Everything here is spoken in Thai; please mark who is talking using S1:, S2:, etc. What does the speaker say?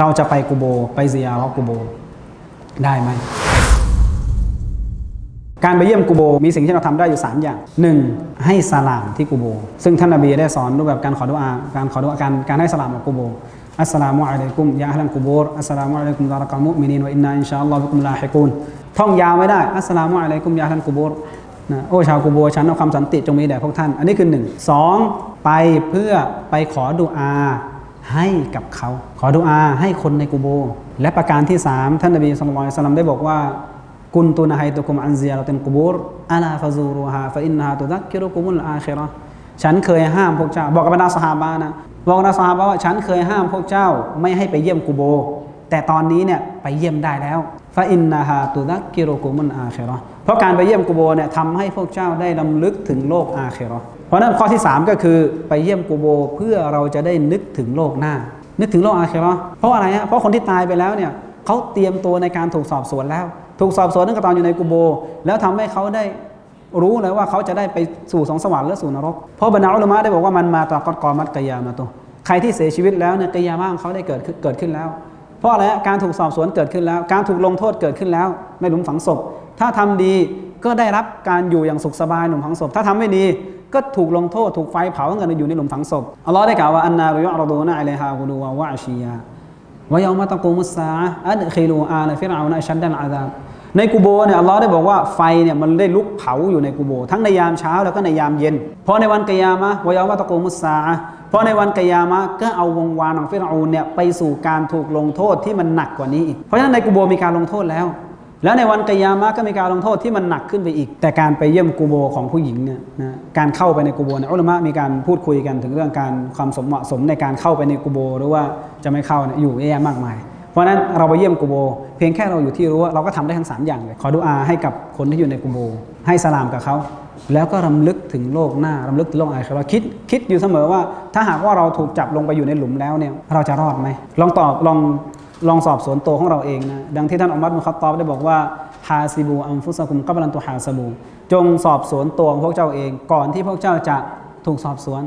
S1: เราจะไปกูโบไปเซิยร์กูโบ ได้ไหม การไปเยี่ยมกูโบ มีสิ่งที่เราทำได้อยู่ 3 อย่าง 1. ให้สลามที่กูโบ ซึ่งท่านนบีได้สอนรูปแบบการขอดุอาการขอดุอาการการให้สลามกับกูโบอัสสลามุอะลัยกุมยาอัลลัมกูโบรอัสสลามุอะลัยกุมดารากามุมินีนวะอินนาอินชาอัลลอฮ์บิกุมลาฮิกูนท่องยาวไม่ได้อัสสลามุอะลัยกุมยาอัลลัมกูโบรนะโอ้ชาวกูโบฉันเอาความสันติจงมีแด่พวกท่าน อันนี้คือหนึ่งสองไปเพื่อไปขอดุอา ให้กับเขา ขอดุอาให้คนในกูโบ และประการที่ 3 ท่านนบีสุลต่านสลัมได้บอกว่ากุนตุนะฮัยตุกุมอันเซียเราตินกูบูรอาลาฟาซูรูฮาฟาอินฮาตุดักกิรุกุมุลอาคราะฉันเคยห้ามพวกเจ้า บอกกับบรรดาสหาบานะบอกกับบรรดาสหาบาว่าฉันเคยห้ามพวกเจ้าไม่ให้ไปเยี่ยมกูโบ แต่ตอนนี้เนี่ยไปเยี่ยมได้แล้วฟาอินนาฮาตุดักกิโรกุมุลอาเคราะห์เพราะการไปเยี่ยมกูโบเนี่ยทำให้พวกเจ้าได้ลำลึกถึงโลกอาเคราะห์เพราะนั้นข้อที่ 3 ก็คือไปเยี่ยมกูโบเพื่อเราจะได้นึกถึงโลกหน้า นึกถึงโลกอาเคราะห์เพราะอะไรฮะเพราะคนที่ตายไปแล้วเนี่ยเขาเตรียมตัวในการถูกสอบสวนแล้ว ถูกสอบสวนตั้งแต่ตอนอยู่ในกูโบ แล้วทำให้เขาได้รู้เลยว่าเขาจะได้ไปสู่สองสวรรค์หรือสู่นรก เพราะบรรดาอุลมะได้บอกว่ามันมาตอกอดกอมัดกยามาตัวใครที่เสียชีวิตแล้วเนี่ยกยามาของเขาได้เกิดเกิดขึ้นแล้ว เพราะอะไรการถูกสอบสวนเกิดขึ้นแล้ว การถูกลงโทษเกิดขึ้นแล้วในหลุมฝังศพ ถ้าทำดีก็ได้รับการอยู่อย่างสุขสบายในหลุมฝังศพ ถ้าทำไม่ดีก็ถูกลงโทษถูกไฟเผาเงินอยู่ในหลุมฝังศพอัลลอฮ์ได้กล่าวว่าอันนารุยอรดูนะอะลัยฮากูดูวะวะอาชียาวายอมาตะกูมุสซาอัดคิลูอาลฟิรเอานะชัดดันอาซาบ ในกูโบเนี่ยอัลลอฮ์ได้บอกว่าไฟเนี่ยมันได้ลุกเผาอยู่ในกูโบ ทั้งในยามเช้าแล้วก็ในยามเย็นพราะในวันกิยามะวายอมาตะกูมุสซาเพราะในวันกิยามะก็เอาวงวานของฟิรเอาเนี่ยไปสู่การถูกลงโทษที่มันหนักกว่านี้อีกเพราะฉะนั้นในกูโบมีการลงโทษแล้ว แล้วในวันกิยามะก็มีการลงโทษที่มันหนักขึ้นไปอีก แต่การไปเยี่ยมกูโบของผู้หญิงเนี่ยนะการเข้าไปในกูโบเนี่ยอุลามะมีการพูดคุยกันถึงเรื่องการความสมเหมาะสมในการเข้าไปในกูโบ หรือว่าจะไม่เข้าเนี่ยอยู่เยอะแยะมากมาย เพราะนั้นเราไปเยี่ยมกูโบ เพียงแค่เราอยู่ที่รู้ว่าเราก็ทำได้ทั้ง 3 อย่างเลย ขอดุอาให้กับคนที่อยู่ในกูโบ ให้สลามกับเขา แล้วก็รำลึกถึงโลกหน้ารำลึกถึงโลกอาคิเราคิดคิดอยู่เสมอว่า ถ้าหากว่าเราถูกจับลงไปอยู่ในหลุมแล้วเนี่ยเราจะรอดไหมลองตอบลองลองสอบสวนตัวของเราเองนะดังที่ท่านอัลมัดมุคัตตอบได้บอกว่าฮาซิบูอัมฟุสกุมกับลันตุฮาซบูจงสอบสวนตัวของพวกเจ้าเอง ก่อนที่พวกเจ้าจะถูกสอบสวน